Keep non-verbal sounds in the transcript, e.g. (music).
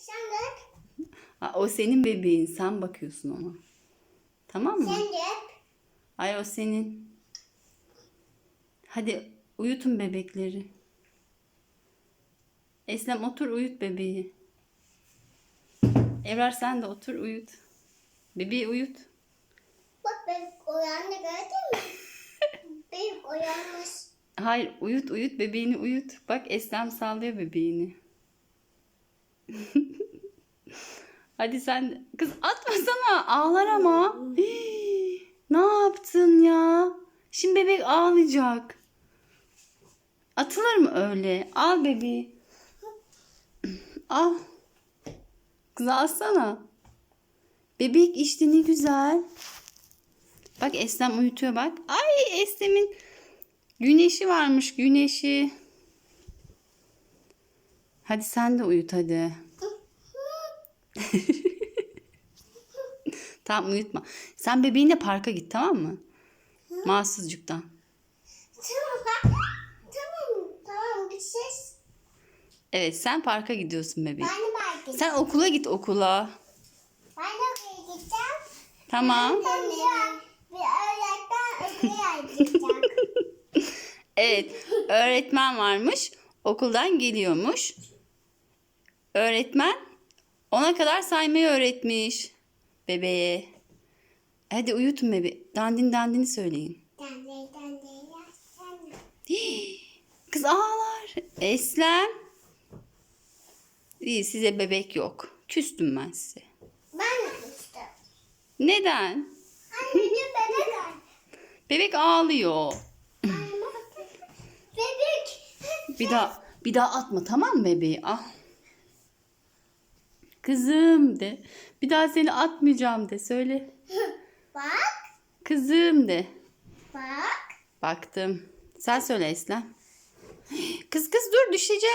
Sen de. O senin bebeğin. Sen bakıyorsun ona. Tamam mı? Sen de. Ay o senin. Hadi uyutun bebekleri. Eslem otur uyut bebeği. Evrar sen de otur uyut. Bebeği uyut. Bak bebek uyandı gördün mü? (laughs) bebek uyanmış. Hayır uyut uyut bebeğini uyut. Bak Eslem sallıyor bebeğini. Hadi sen kız atmasana ağlar ama. (gasps) Ne yaptın ya? Şimdi bebek ağlayacak. Atılır mı öyle? Al bebeği. Al. Kız alsana. Bebek işte ne güzel. Bak Eslem uyutuyor bak. Ay Eslem'in güneşi varmış güneşi. Hadi sen de uyut hadi. (laughs) Tamam uyutma. Sen bebeğinle parka git tamam mı? Mahsuzcuktan. Tamam. Tamam. Tamam ses. Evet sen parka gidiyorsun bebeğim. Ben de belki. Sen okula git okula. Ben de oraya gideceğim. Tamam. Ben de bir öğretmen ödeye gideceğim. (laughs) Evet öğretmen varmış. Okuldan geliyormuş. Öğretmen ona kadar saymayı öğretmiş bebeğe. Hadi uyutun bebeği. Dandin dandini söyleyin. Ya sen. (gasps) Kız ağlar. Eslem. İyi size bebek yok. Küstüm ben size. Ben de gittim. Neden? Anneciğim bebek. (laughs) Bebek ağlıyor. Bebek. Bir daha bir daha atma tamam mı bebeği? Ah. Kızım de. Bir daha seni atmayacağım de söyle. (laughs) Bak. Kızım de. Bak. Baktım. Sen söyle Eslem. (gasps) Kız kız dur düşeceksin